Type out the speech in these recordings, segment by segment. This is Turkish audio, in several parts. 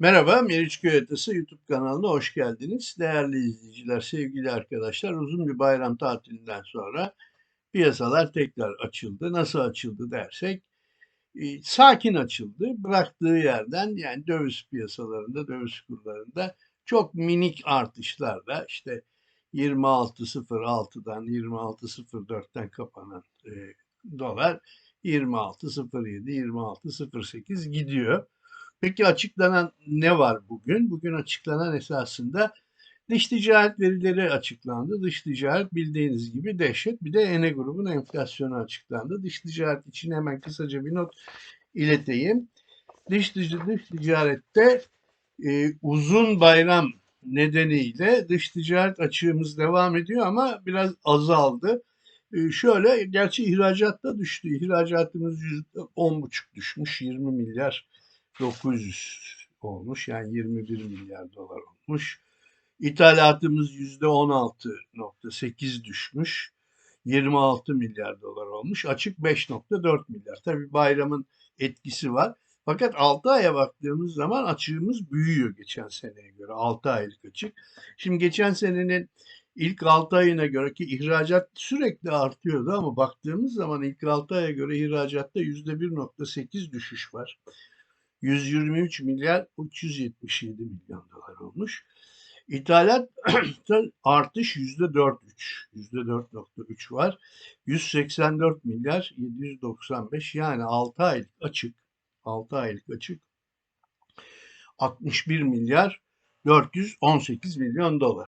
Merhaba, Meriç Atası YouTube kanalına hoş geldiniz. Değerli izleyiciler, sevgili arkadaşlar, uzun bir bayram tatilinden sonra piyasalar tekrar açıldı. Nasıl açıldı dersek, e, sakin açıldı. Bıraktığı yerden yani döviz piyasalarında, döviz kurlarında çok minik artışlarla işte 26.06'dan 26.04'ten kapanan e, dolar 26.07, 26.08 gidiyor. Peki açıklanan ne var bugün? Bugün açıklanan esasında dış ticaret verileri açıklandı. Dış ticaret bildiğiniz gibi dehşet. Bir de Ene grubun enflasyonu açıklandı. Dış ticaret için hemen kısaca bir not ileteyim. Dış, dış, dış ticarette e, uzun bayram nedeniyle dış ticaret açığımız devam ediyor ama biraz azaldı. E, şöyle, gerçi ihracatta düştü. İhracatımız %10,5 düşmüş, 20 milyar 900 olmuş. Yani 21 milyar dolar olmuş. İthalatımız %16.8 düşmüş. 26 milyar dolar olmuş. Açık 5.4 milyar. Tabi bayramın etkisi var. Fakat 6 aya baktığımız zaman açığımız büyüyor geçen seneye göre. 6 aylık açık. Şimdi geçen senenin ilk 6 ayına göre ki ihracat sürekli artıyordu ama baktığımız zaman ilk 6 aya göre ihracatta %1.8 düşüş var. 123 milyar 377 milyon dolar olmuş. İthalat artış %4.3. %4.3 var. 184 milyar 795 yani 6 aylık açık 6 aylık açık 61 milyar 418 milyon dolar.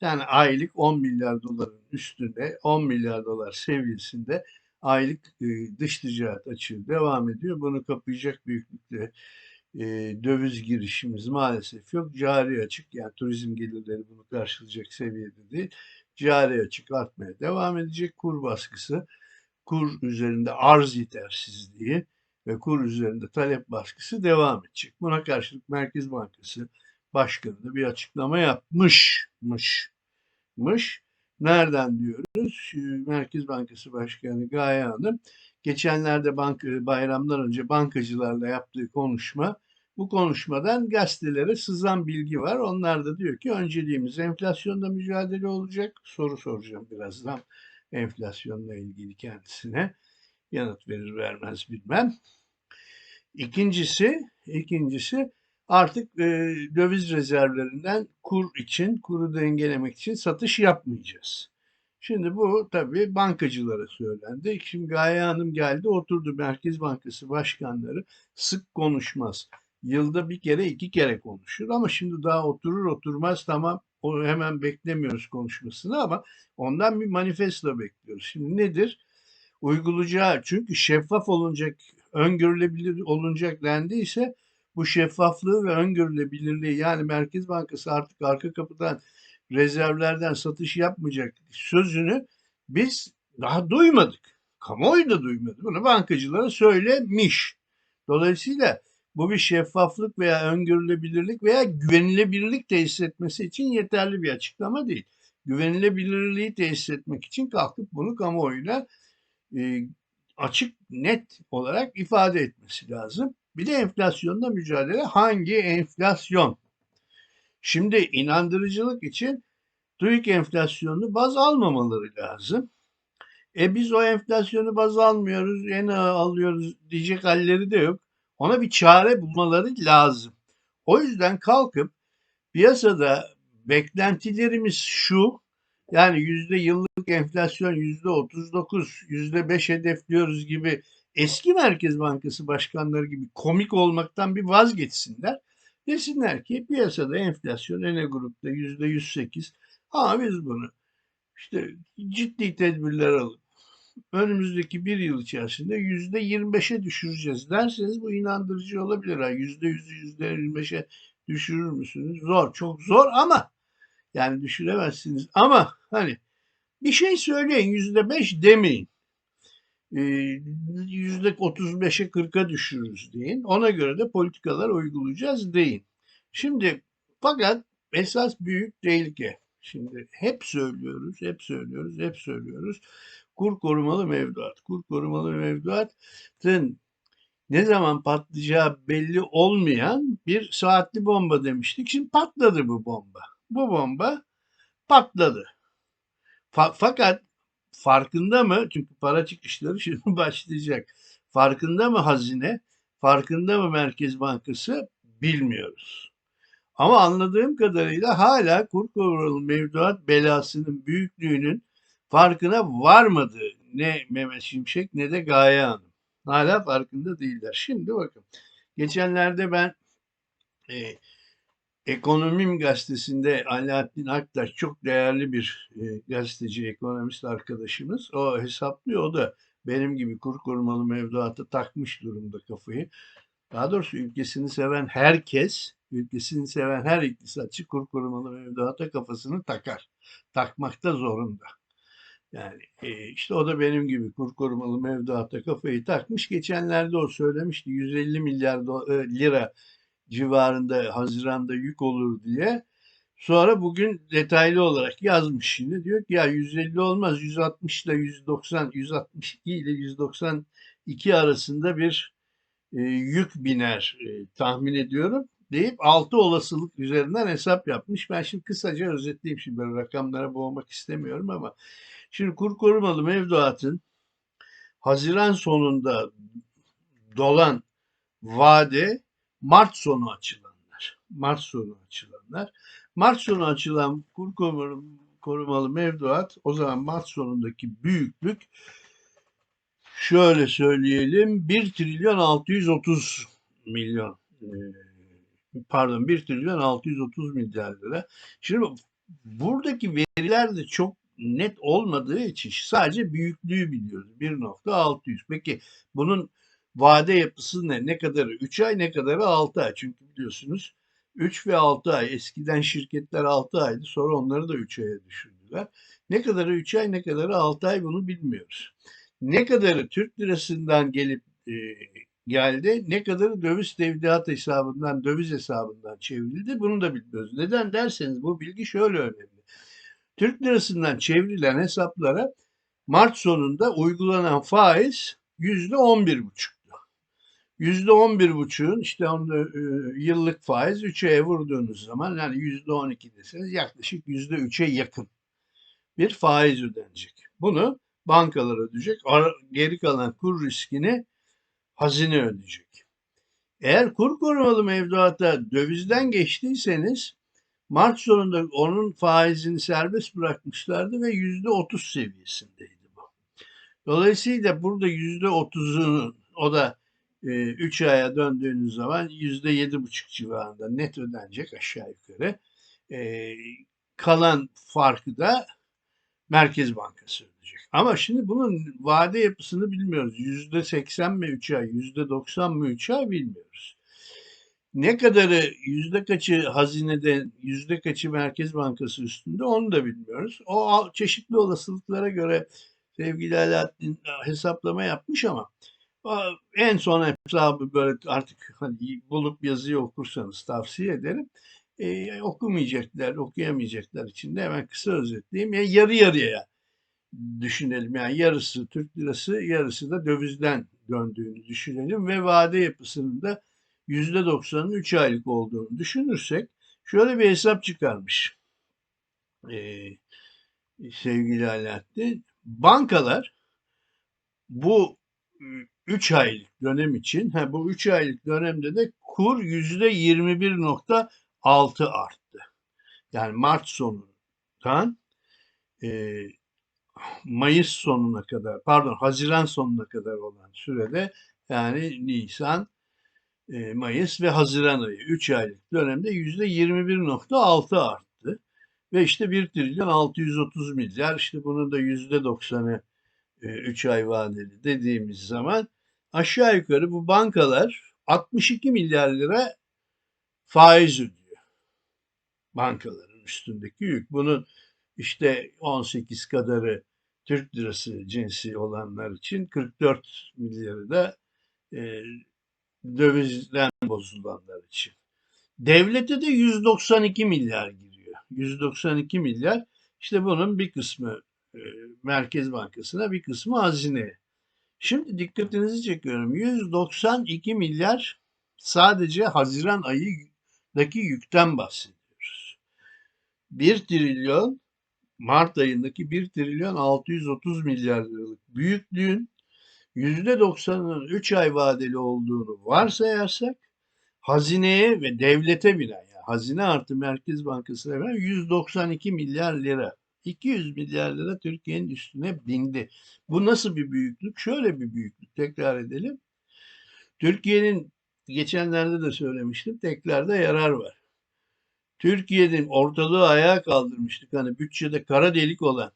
Yani aylık 10 milyar doların üstünde 10 milyar dolar seviyesinde aylık e, dış ticaret açığı devam ediyor. Bunu kapayacak büyüklükte e, döviz girişimiz maalesef yok. Cari açık yani turizm gelirleri bunu karşılayacak seviyede değil. Cari açık artmaya devam edecek. Kur baskısı, kur üzerinde arz yetersizliği ve kur üzerinde talep baskısı devam edecek. Buna karşılık Merkez Bankası Başkanı da bir açıklama yapmışmış. Mış. Nereden diyoruz? Merkez Bankası Başkanı Gaye Hanım geçenlerde bank bayramdan önce bankacılarla yaptığı konuşma bu konuşmadan gazetelere sızan bilgi var. Onlar da diyor ki önceliğimiz enflasyonda mücadele olacak. Soru soracağım birazdan enflasyonla ilgili kendisine. Yanıt verir vermez bilmem. İkincisi, ikincisi artık e, döviz rezervlerinden kur için, kuru dengelemek için satış yapmayacağız. Şimdi bu tabii bankacılara söylendi. Şimdi Gaye Hanım geldi oturdu Merkez Bankası başkanları sık konuşmaz. Yılda bir kere iki kere konuşur ama şimdi daha oturur oturmaz tamam o hemen beklemiyoruz konuşmasını ama ondan bir manifesto bekliyoruz. Şimdi nedir? Uygulayacağı çünkü şeffaf olunacak, öngörülebilir olunacak dendiyse bu şeffaflığı ve öngörülebilirliği yani Merkez Bankası artık arka kapıdan rezervlerden satış yapmayacak sözünü biz daha duymadık. Kamuoyu da duymadı. Bunu bankacılara söylemiş. Dolayısıyla bu bir şeffaflık veya öngörülebilirlik veya güvenilebilirlik tesis etmesi için yeterli bir açıklama değil. Güvenilebilirliği tesis etmek için kalkıp bunu kamuoyuna e, açık, net olarak ifade etmesi lazım. Bir de enflasyonla mücadele. Hangi enflasyon? Şimdi inandırıcılık için TÜİK enflasyonunu baz almamaları lazım. E biz o enflasyonu baz almıyoruz, en alıyoruz diyecek halleri de yok. Ona bir çare bulmaları lazım. O yüzden kalkıp piyasada beklentilerimiz şu, yani yüzde yıllık enflasyon yüzde 39, yüzde 5 hedefliyoruz gibi eski Merkez Bankası başkanları gibi komik olmaktan bir vazgeçsinler. Desinler ki piyasada enflasyon ene grupta yüzde 108 ama biz bunu işte ciddi tedbirler alıp önümüzdeki bir yıl içerisinde yüzde 25'e düşüreceğiz derseniz bu inandırıcı olabilir. Ha, yüzde yüzü yüzde 25'e düşürür müsünüz? Zor, çok zor ama yani düşüremezsiniz. Ama hani bir şey söyleyin yüzde 5 demeyin. Yüzde 35'e 40'a düşürürüz deyin. Ona göre de politikalar uygulayacağız deyin. Şimdi fakat esas büyük tehlike. Şimdi hep söylüyoruz, hep söylüyoruz, hep söylüyoruz. Kur korumalı mevduat. Kur korumalı mevduatın ne zaman patlayacağı belli olmayan bir saatli bomba demiştik. Şimdi patladı bu bomba. Bu bomba patladı. Fa- fakat farkında mı? Çünkü para çıkışları şimdi başlayacak. Farkında mı hazine? Farkında mı Merkez Bankası? Bilmiyoruz. Ama anladığım kadarıyla hala kur korumalı mevduat belasının büyüklüğünün farkına varmadı ne Mehmet Şimşek ne de Gaye Hanım. Hala farkında değiller. Şimdi bakın. Geçenlerde ben e, Ekonomim gazetesinde Alaaddin Aktaş çok değerli bir e, gazeteci, ekonomist arkadaşımız. O hesaplıyor. O da benim gibi kur korumalı mevduata takmış durumda kafayı. Daha doğrusu ülkesini seven herkes, ülkesini seven her iktisatçı kur korumalı mevduata kafasını takar. Takmakta zorunda. Yani e, işte o da benim gibi kur korumalı mevduata kafayı takmış. Geçenlerde o söylemişti 150 milyar do- e, lira civarında Haziran'da yük olur diye. Sonra bugün detaylı olarak yazmış şimdi. Diyor ki ya 150 olmaz 160 ile 190, 162 ile 192 arasında bir e, yük biner e, tahmin ediyorum deyip 6 olasılık üzerinden hesap yapmış. Ben şimdi kısaca özetleyeyim şimdi böyle rakamlara boğmak istemiyorum ama şimdi kur korumalı mevduatın Haziran sonunda dolan vade Mart sonu açılanlar. Mart sonu açılanlar. Mart sonu açılan kur korumalı, mevduat o zaman Mart sonundaki büyüklük şöyle söyleyelim 1 trilyon 630 milyon e, pardon 1 trilyon 630 milyar lira. Şimdi buradaki veriler de çok net olmadığı için sadece büyüklüğü biliyoruz. 1.600. Peki bunun vade yapısı ne? Ne kadarı 3 ay ne kadarı 6 ay. Çünkü biliyorsunuz 3 ve 6 ay. Eskiden şirketler 6 aydı. Sonra onları da 3 aya düşürdüler. Ne kadarı 3 ay ne kadarı 6 ay bunu bilmiyoruz. Ne kadarı Türk lirasından gelip e, geldi. Ne kadarı döviz tevdiat hesabından, döviz hesabından çevrildi. Bunu da bilmiyoruz. Neden derseniz bu bilgi şöyle önemli. Türk lirasından çevrilen hesaplara Mart sonunda uygulanan faiz yüzde on bir buçuktu. Yüzde on bir buçuğun işte onda, e, yıllık faiz 3'e vurduğunuz zaman yani yüzde on iki deseniz yaklaşık yüzde üçe yakın bir faiz ödenecek. Bunu bankalar ödeyecek. Geri kalan kur riskini hazine ödeyecek. Eğer kur korumalı mevduata dövizden geçtiyseniz Mart sonunda onun faizini serbest bırakmışlardı ve yüzde otuz seviyesindeydi bu. Dolayısıyla burada yüzde otuzunu o da 3 aya döndüğünüz zaman yüzde yedi buçuk civarında net ödenecek aşağı yukarı. E, kalan farkı da Merkez Bankası ödeyecek. Ama şimdi bunun vade yapısını bilmiyoruz. Yüzde seksen mi 3 ay, yüzde doksan mı 3 ay bilmiyoruz. Ne kadarı yüzde kaçı hazinede, yüzde kaçı Merkez Bankası üstünde onu da bilmiyoruz. O çeşitli olasılıklara göre sevgili Alaaddin e, hesaplama yapmış ama en son hesabı böyle artık hani bulup yazıyı okursanız tavsiye ederim. E, okumayacaklar, okuyamayacaklar için de hemen kısa özetleyeyim. Yani yarı yarıya düşünelim. Yani yarısı Türk lirası, yarısı da dövizden döndüğünü düşünelim ve vade yapısının da %90'ın 3 aylık olduğunu düşünürsek şöyle bir hesap çıkarmış ee, sevgili Alaaddin. Bankalar bu 3 aylık dönem için, ha, bu 3 aylık dönemde de kur %21.6 arttı. Yani Mart sonundan e, Mayıs sonuna kadar, pardon Haziran sonuna kadar olan sürede yani Nisan, e, Mayıs ve Haziran ayı 3 aylık dönemde %21.6 arttı. Ve işte 1 trilyon 630 milyar işte bunun da %90'ı 3 ay vadeli dediğimiz zaman aşağı yukarı bu bankalar 62 milyar lira faiz ödüyor. Bankaların üstündeki yük. Bunun işte 18 kadarı Türk lirası cinsi olanlar için 44 milyarı da e, dövizden bozulanlar için. Devlete de 192 milyar giriyor. 192 milyar işte bunun bir kısmı e, Merkez Bankası'na bir kısmı hazineye. Şimdi dikkatinizi çekiyorum. 192 milyar sadece Haziran ayındaki yükten bahsediyoruz. 1 trilyon Mart ayındaki 1 trilyon 630 milyar liralık büyüklüğün %90'ının 3 ay vadeli olduğunu varsayarsak hazineye ve devlete binen yani hazine artı Merkez Bankası'na binen 192 milyar lira. 200 milyar lira Türkiye'nin üstüne bindi. Bu nasıl bir büyüklük? Şöyle bir büyüklük. Tekrar edelim. Türkiye'nin geçenlerde de söylemiştim. Tekrarda yarar var. Türkiye'nin ortalığı ayağa kaldırmıştık. Hani bütçede kara delik olan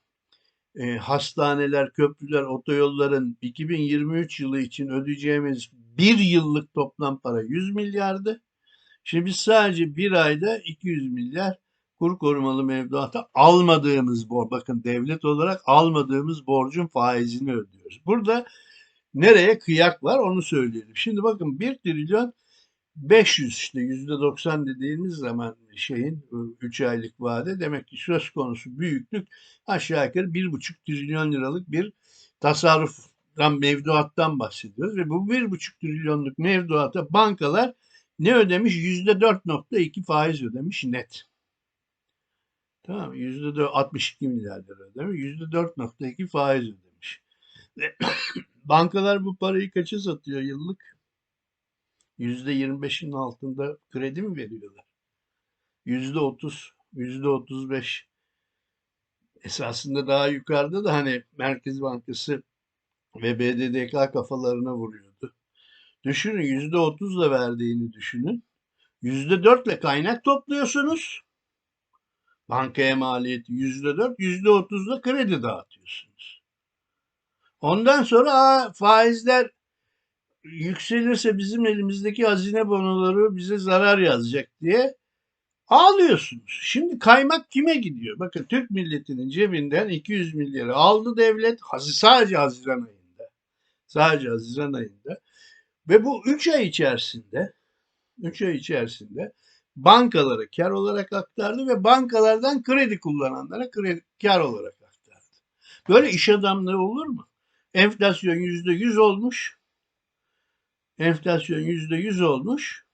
e, hastaneler, köprüler, otoyolların 2023 yılı için ödeyeceğimiz bir yıllık toplam para 100 milyardı. Şimdi biz sadece bir ayda 200 milyar kur korumalı mevduata almadığımız borç, bakın devlet olarak almadığımız borcun faizini ödüyoruz. Burada nereye kıyak var onu söyleyelim. Şimdi bakın 1 trilyon 500 işte %90 dediğimiz zaman şeyin 3 aylık vade demek ki söz konusu büyüklük aşağı yukarı 1,5 trilyon liralık bir tasarruftan mevduattan bahsediyoruz ve bu 1,5 trilyonluk mevduata bankalar ne ödemiş? %4.2 faiz ödemiş net. Tamam mı? %62 milyar lira ödemiş. %4.2 faiz ödemiş. Bankalar bu parayı kaça satıyor yıllık? %25'in altında kredi mi veriyorlar? %30, %35 esasında daha yukarıda da hani Merkez Bankası ve BDDK kafalarına vuruyordu. Düşünün %30'la verdiğini düşünün. %4'le kaynak topluyorsunuz. Bankaya maliyeti %4, %30'la kredi dağıtıyorsunuz. Ondan sonra aa, faizler yükselirse bizim elimizdeki hazine bonoları bize zarar yazacak diye ağlıyorsunuz. Şimdi kaymak kime gidiyor? Bakın Türk milletinin cebinden 200 milyarı aldı devlet sadece Haziran ayında. Sadece Haziran ayında. Ve bu 3 ay içerisinde 3 ay içerisinde bankalara kar olarak aktardı ve bankalardan kredi kullananlara kredi kar olarak aktardı. Böyle iş adamlığı olur mu? Enflasyon %100 olmuş. Enflasyon %100 olmuş.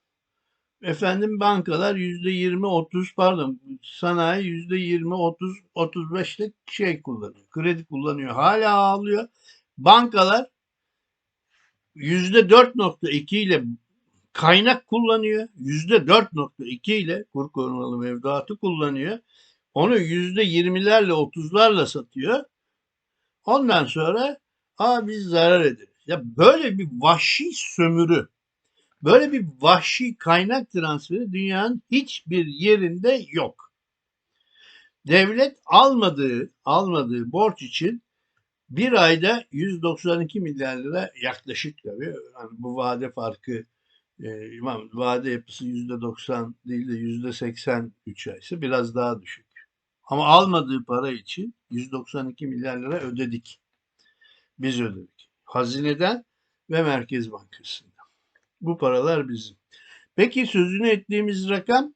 Efendim bankalar %20 30 pardon sanayi %20 30 35'lik şey kullanıyor. Kredi kullanıyor. Hala ağlıyor. Bankalar %4.2 ile kaynak kullanıyor. %4.2 ile kur korumalı mevduatı kullanıyor. Onu %20'lerle 30'larla satıyor. Ondan sonra aa biz zarar ederiz. Ya böyle bir vahşi sömürü, böyle bir vahşi kaynak transferi dünyanın hiçbir yerinde yok. Devlet almadığı almadığı borç için bir ayda 192 milyar lira yaklaşık tabii. Yani bu vade farkı e, vade yapısı %90 değil de %83 ay ise biraz daha düşük. Ama almadığı para için 192 milyar lira ödedik. Biz ödedik. Hazineden ve Merkez Bankası'ndan. Bu paralar bizim. Peki sözünü ettiğimiz rakam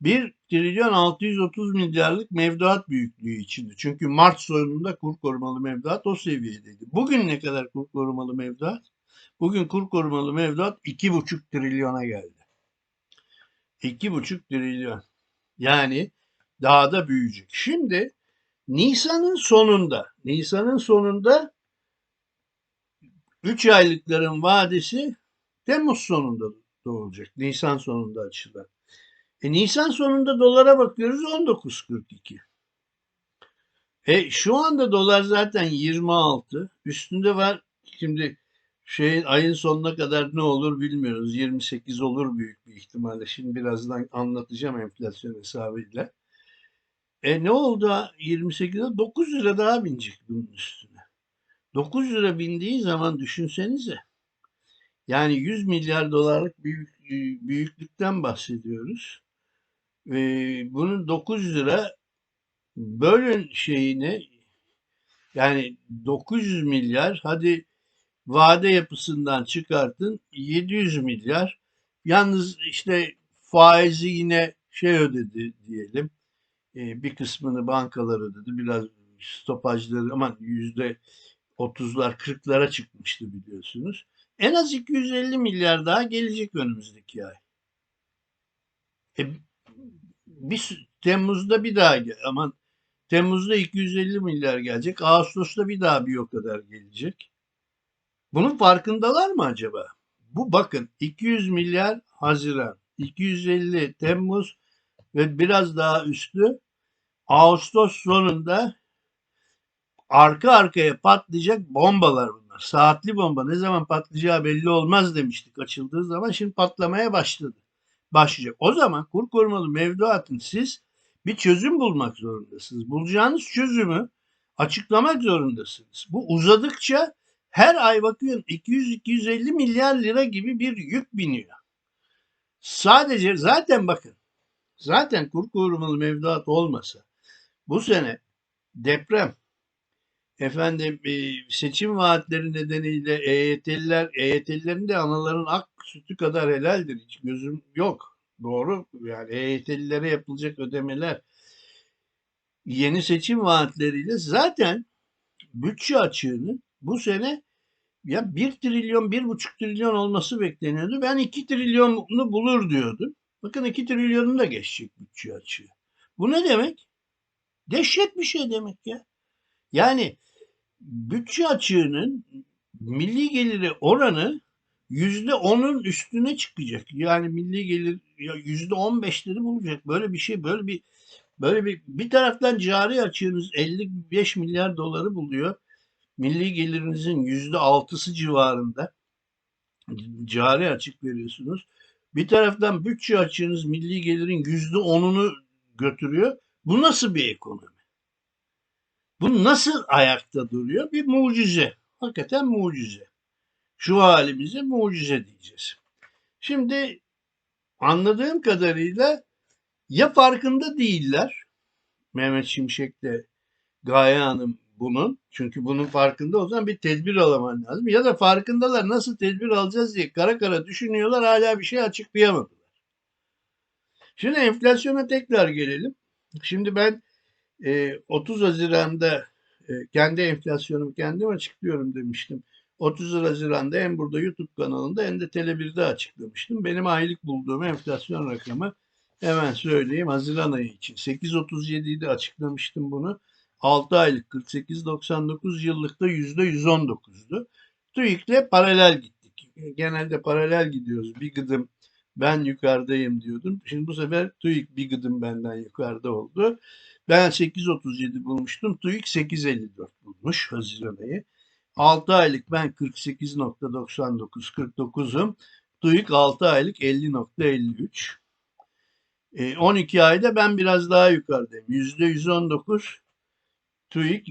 1 trilyon 630 milyarlık mevduat büyüklüğü içindi. Çünkü Mart sonunda kur korumalı mevduat o seviyedeydi. Bugün ne kadar kur korumalı mevduat? Bugün kur korumalı mevduat 2,5 trilyona geldi. 2,5 trilyon. Yani daha da büyüyecek. Şimdi Nisan'ın sonunda, Nisan'ın sonunda 3 aylıkların vadesi Temmuz sonunda doğacak. Nisan sonunda açılan. E, Nisan sonunda dolara bakıyoruz 19.42. E, şu anda dolar zaten 26. Üstünde var şimdi şeyin ayın sonuna kadar ne olur bilmiyoruz. 28 olur büyük bir ihtimalle. Şimdi birazdan anlatacağım enflasyon hesabıyla. E ne oldu 28'de? 9 lira daha binecek bunun üstüne. 9 lira bindiği zaman düşünsenize. Yani 100 milyar dolarlık büyük, büyüklükten bahsediyoruz. E, bunun 9 lira bölün şeyini yani 900 milyar hadi vade yapısından çıkartın 700 milyar. Yalnız işte faizi yine şey ödedi diyelim. E, bir kısmını bankalar ödedi. Biraz stopajları ama yüzde 30'lar 40'lara çıkmıştı biliyorsunuz. En az 250 milyar daha gelecek önümüzdeki ay. E, bir Temmuz'da bir daha aman Temmuz'da 250 milyar gelecek. Ağustos'ta bir daha bir o kadar gelecek. Bunun farkındalar mı acaba? Bu bakın 200 milyar Haziran, 250 Temmuz ve biraz daha üstü Ağustos sonunda arka arkaya patlayacak bombalar bunlar. Saatli bomba ne zaman patlayacağı belli olmaz demiştik açıldığı zaman. Şimdi patlamaya başladı. Başlayacak. O zaman kur korumalı mevduatın siz bir çözüm bulmak zorundasınız. Bulacağınız çözümü açıklamak zorundasınız. Bu uzadıkça her ay bakın 200-250 milyar lira gibi bir yük biniyor. Sadece zaten bakın zaten kur korumalı mevduat olmasa bu sene deprem efendim e, seçim vaatleri nedeniyle EYT'liler EYT'lilerin de anaların ak sütü kadar helaldir. Hiç gözüm yok. Doğru. Yani EYT'lilere yapılacak ödemeler yeni seçim vaatleriyle zaten bütçe açığının bu sene ya 1 trilyon, 1,5 trilyon olması bekleniyordu. Ben 2 trilyonunu bulur diyordum. Bakın 2 trilyonunu da geçecek bütçe açığı. Bu ne demek? Dehşet bir şey demek ya. Yani bütçe açığının milli geliri oranı yüzde onun üstüne çıkacak. Yani milli gelir yüzde on beşleri bulacak. Böyle bir şey, böyle bir böyle bir bir taraftan cari açığınız 55 milyar doları buluyor. Milli gelirinizin yüzde altısı civarında cari açık veriyorsunuz. Bir taraftan bütçe açığınız milli gelirin yüzde onunu götürüyor. Bu nasıl bir ekonomi? Bu nasıl ayakta duruyor? Bir mucize. Hakikaten mucize. Şu halimize mucize diyeceğiz. Şimdi anladığım kadarıyla ya farkında değiller Mehmet Şimşek'le Gaye Hanım bunun. Çünkü bunun farkında o zaman bir tedbir alaman lazım. Ya da farkındalar nasıl tedbir alacağız diye kara kara düşünüyorlar hala bir şey açıklayamadılar. Şimdi enflasyona tekrar gelelim. Şimdi ben e, 30 Haziran'da e, kendi enflasyonumu kendim açıklıyorum demiştim. 30 Haziran'da hem burada YouTube kanalında hem de Tele1'de açıklamıştım. Benim aylık bulduğum enflasyon rakamı hemen söyleyeyim Haziran ayı için. 8.37'de açıklamıştım bunu. 6 aylık 48.99 yıllıkta %119'du. TÜİK'le paralel gittik. Genelde paralel gidiyoruz. Bir gıdım ben yukarıdayım diyordum. Şimdi bu sefer TÜİK bir gıdım benden yukarıda oldu. Ben 8.37 bulmuştum. TÜİK 8.54 bulmuş Haziran ayı. 6 aylık ben 48.99 49'um. TÜİK 6 aylık 50.53. E, 12 ayda ben biraz daha yukarıdayım. %119 TÜİK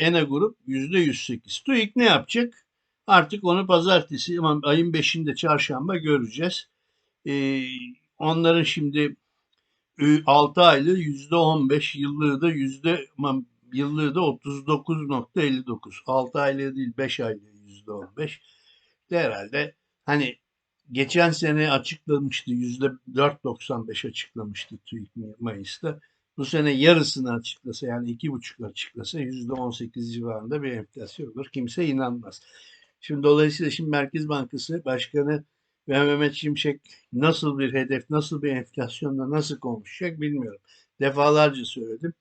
ENA grup %108. TÜİK ne yapacak? Artık onu pazartesi ayın 5'inde çarşamba göreceğiz. Ee, onların şimdi 6 aylığı %15, yıllığı da yüzde yıllığı da 39.59. 6 aylığı değil 5 aylığı %15. De herhalde hani geçen sene açıklamıştı %4.95 açıklamıştı TÜİK Mayıs'ta. Bu sene yarısını açıklasa yani iki buçuk açıklasa yüzde on sekiz civarında bir enflasyon olur. Kimse inanmaz. Şimdi dolayısıyla şimdi Merkez Bankası Başkanı ve Mehmet Şimşek nasıl bir hedef, nasıl bir enflasyonla nasıl konuşacak bilmiyorum. Defalarca söyledim.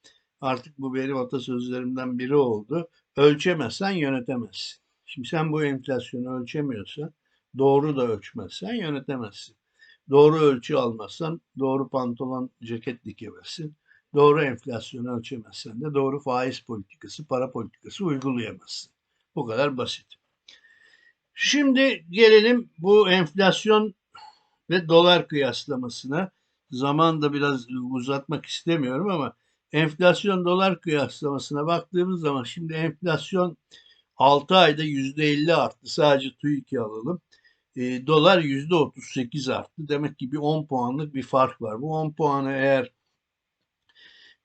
Artık bu benim atasözlerimden biri oldu. Ölçemezsen yönetemezsin. Şimdi sen bu enflasyonu ölçemiyorsan, doğru da ölçmezsen yönetemezsin. Doğru ölçü almazsan doğru pantolon, ceket dikemezsin. Doğru enflasyonu ölçemezsen de doğru faiz politikası, para politikası uygulayamazsın. Bu kadar basit. Şimdi gelelim bu enflasyon ve dolar kıyaslamasına. Zaman da biraz uzatmak istemiyorum ama enflasyon dolar kıyaslamasına baktığımız zaman şimdi enflasyon 6 ayda %50 arttı. Sadece TÜİK'i alalım. E, dolar %38 arttı. Demek ki bir 10 puanlık bir fark var. Bu 10 puanı eğer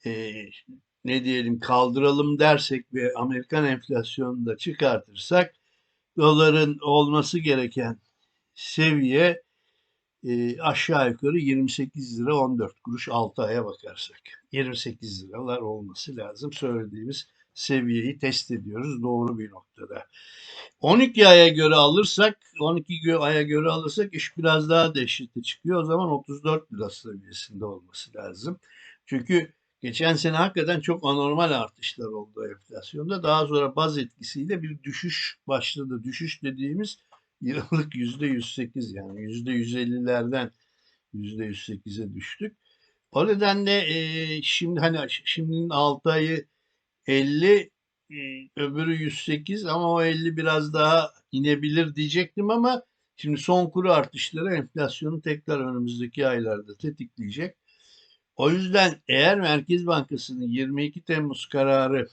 e, ne diyelim kaldıralım dersek ve Amerikan enflasyonunu da çıkartırsak doların olması gereken seviye e, aşağı yukarı 28 lira 14 kuruş 6 aya bakarsak. 28 liralar olması lazım söylediğimiz seviyeyi test ediyoruz doğru bir noktada. 12 aya göre alırsak, 12 gö- aya göre alırsak iş biraz daha dehşete çıkıyor. O zaman 34 lira seviyesinde olması lazım. Çünkü geçen sene hakikaten çok anormal artışlar oldu enflasyonda. Daha sonra baz etkisiyle bir düşüş başladı. Düşüş dediğimiz yıllık yüzde 108 yani yüzde 150'lerden yüzde 108'e düştük. O nedenle e, şimdi hani şimdinin 6 ayı 50 e, öbürü 108 ama o 50 biraz daha inebilir diyecektim ama şimdi son kuru artışları enflasyonu tekrar önümüzdeki aylarda tetikleyecek. O yüzden eğer Merkez Bankası'nın 22 Temmuz kararı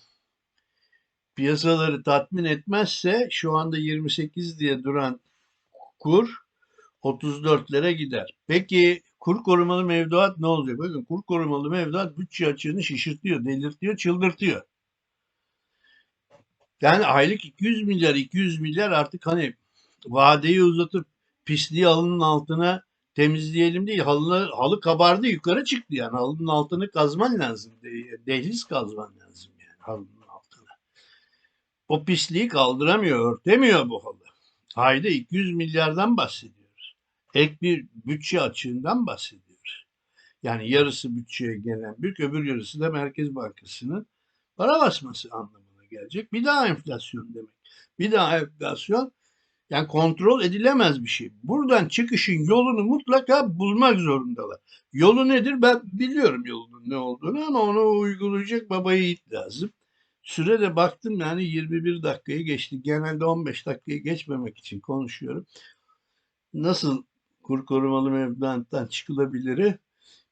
piyasaları tatmin etmezse şu anda 28 diye duran kur 34'lere gider. Peki kur korumalı mevduat ne olacak? Bakın kur korumalı mevduat bütçe açığını şişirtiyor, delirtiyor, çıldırtıyor. Yani aylık 200 milyar, 200 milyar artık hani vadeyi uzatıp pisliği halının altına temizleyelim değil. Halı, halı kabardı yukarı çıktı yani. Halının altını kazman lazım. De- Dehliz kazman lazım yani halının altına. O pisliği kaldıramıyor, örtemiyor bu halı. Ayda 200 milyardan bahsediyoruz. Ek bir bütçe açığından bahsediyoruz. Yani yarısı bütçeye gelen büyük, öbür yarısı da Merkez Bankası'nın para basması anlamına gelecek. Bir daha enflasyon demek. Bir daha enflasyon yani kontrol edilemez bir şey. Buradan çıkışın yolunu mutlaka bulmak zorundalar. Yolu nedir? Ben biliyorum yolunun ne olduğunu ama onu uygulayacak baba yiğit lazım. Sürede baktım yani 21 dakikayı geçti. Genelde 15 dakikayı geçmemek için konuşuyorum. Nasıl kur korumalı mevduattan çıkılabilir?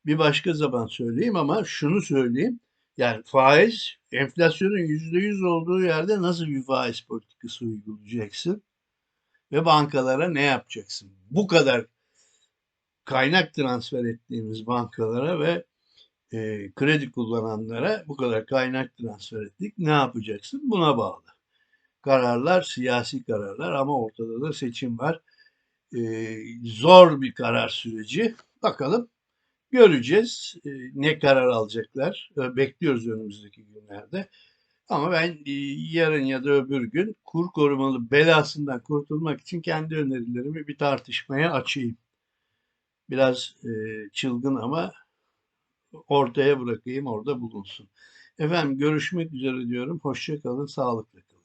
Bir başka zaman söyleyeyim ama şunu söyleyeyim. Yani faiz, enflasyonun %100 olduğu yerde nasıl bir faiz politikası uygulayacaksın? Ve bankalara ne yapacaksın? Bu kadar kaynak transfer ettiğimiz bankalara ve e, kredi kullananlara bu kadar kaynak transfer ettik. Ne yapacaksın? Buna bağlı. Kararlar siyasi kararlar ama ortada da seçim var. E, zor bir karar süreci. Bakalım göreceğiz e, ne karar alacaklar. E, bekliyoruz önümüzdeki günlerde. Ama ben e, yarın ya da öbür gün kur korumalı belasından kurtulmak için kendi önerilerimi bir tartışmaya açayım. Biraz e, çılgın ama ortaya bırakayım orada bulunsun. Efendim görüşmek üzere diyorum. Hoşça kalın, sağlıkla kalın.